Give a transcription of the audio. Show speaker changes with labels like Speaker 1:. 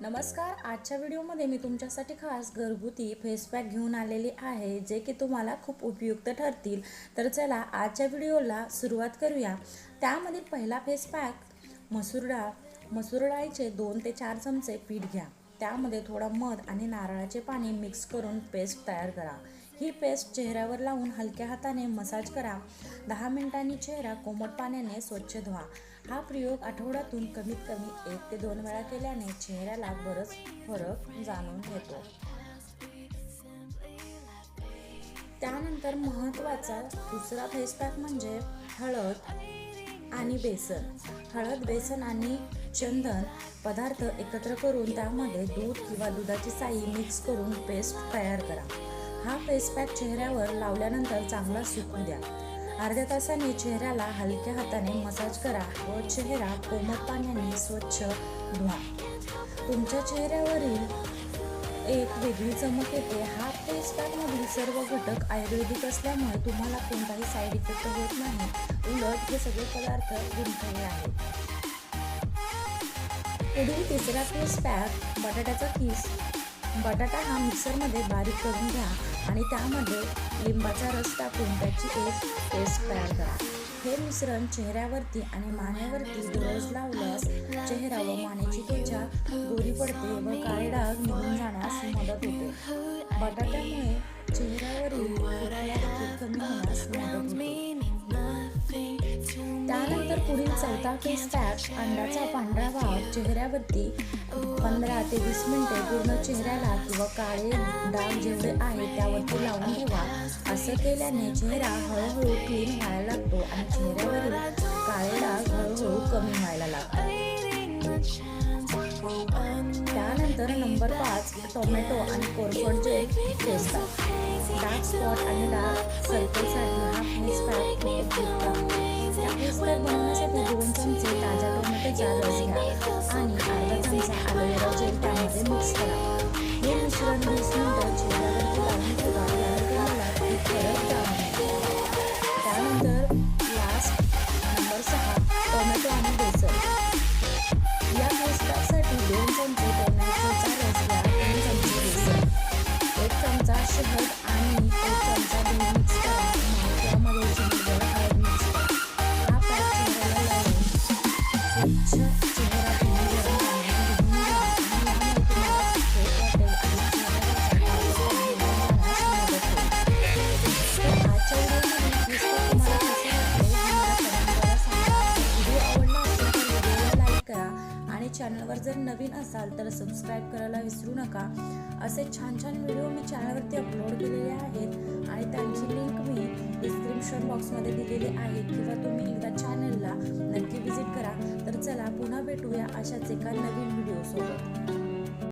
Speaker 1: नमस्कार आजच्या व्हिडिओमध्ये मी तुमच्यासाठी खास घरगुती फेस पॅक घेऊन आलेली आहे जे की तुम्हाला खूप उपयुक्त ठरतील. तर चला आजच्या व्हिडिओला सुरुवात करूया. त्यामधील पहिला फेस पॅक मसूर डाळ. मसूर डाळीचे दोन ते चार चमचे पीठ घ्या. त्यामध्ये थोडा मध आणि नारळाचे पाणी मिक्स करून पेस्ट तयार करा. ही पेस्ट चेहऱ्यावर लावून हलक्या हाताने मसाज करा. दहा मिनिटांनी चेहरा कोमट पाण्याने स्वच्छ धुवा. हा प्रयोग आठवड्यातून कमीत कमी एक ते दोन वेळा केल्याने चेहऱ्याला बरंच फरक जाणून घेतो. त्यानंतर महत्त्वाचा दुसरा फेस पॅक म्हणजे हळद आणि बेसन. हळद बेसन आणि चंदन पदार्थ एकत्र करून त्यामध्ये दूध किंवा दुधाची साई मिक्स करून पेस्ट तयार करा. हा फेस पॅक चेहऱ्यावर लावल्यानंतर चांगला सुकू द्या. अर्ध्या तासाने चेहऱ्याला हलक्या हाताने मसाज करा व चेहरा कोमट पाण्याने स्वच्छ धुवा. तुमच्या चेहऱ्यावरील एक वेगळी चमक येते. हा फेस पॅकमधील सर्व घटक आयुर्वेदिक असल्यामुळे तुम्हाला कोणताही साईड इफेक्ट होत नाही. उलट हे सगळे पदार्थ गुंतले आहेत. पुढील तिसरा फेस पॅक बटाट्याचा किस. बटाटा हा मिक्सरमध्ये बारीक करून घ्या. आणि त्यामध्ये लिंबाचा रस टाकून त्याची एक पेस्ट तयार करा. हे मिश्रण चेहऱ्यावरती आणि मान्यावरती दररोज लावल्यास चेहरा व मानेची त्वचा गोरी पडते व काळे डाग निघून जाण्यास मदत होते. बटाट्यामुळे चेहऱ्यावरील कमी होण्यास मदत होते. पुढील चौथा केस पॅक अंड्याचा पांढरा भाग चेहऱ्यावरती पंधरा ते वीस मिनिटे पूर्ण चेहऱ्याला किंवा काळे डाग जेवढे आहे त्यावरती लावून ठेवा. असं केल्याने चेहरा हळूहळू क्लीन व्हायला लागतो आणि चेहऱ्यावरील काळे डाग हळूहळू कमी व्हायला लागतात. त्यानंतर नंबर पाच टोमॅटो आणि कोरफडचे फेस पॅक डार्क स्पॉट आणि डार्क सर्कलसाठी हा फेस पॅक दोन चमचे ताज्या टोमॅटोचा रस घ्या आणि अर्धा चमचा ॲलोवेरा जेल त्यामध्ये मिक्स करा हे मिश्रण वीस चेहऱ्यावरती लावून ठेवा यावर तुम्हाला त्यानंतर लास्ट नंबर सहा टोमॅटो आणि बेसन या फेस दोन चमचे टोमॅटोचा रस घ्या दोन चमचे बेसन एक चमचा शहद आणि एक चमचा आणि चॅनलवर जर नवीन असाल तर सबस्क्राईब करायला विसरू नका. असे छान छान व्हिडिओ मी चॅनलवरती अपलोड केलेले आहेत आणि त्यांची लिंक मी डिस्क्रिप्शन बॉक्समध्ये दिलेली आहे किंवा तुम्ही एकदा चॅनलला नक्की व्हिजिट करा. तर चला पुन्हा भेटूया अशाच एका नवीन व्हिडिओसोबत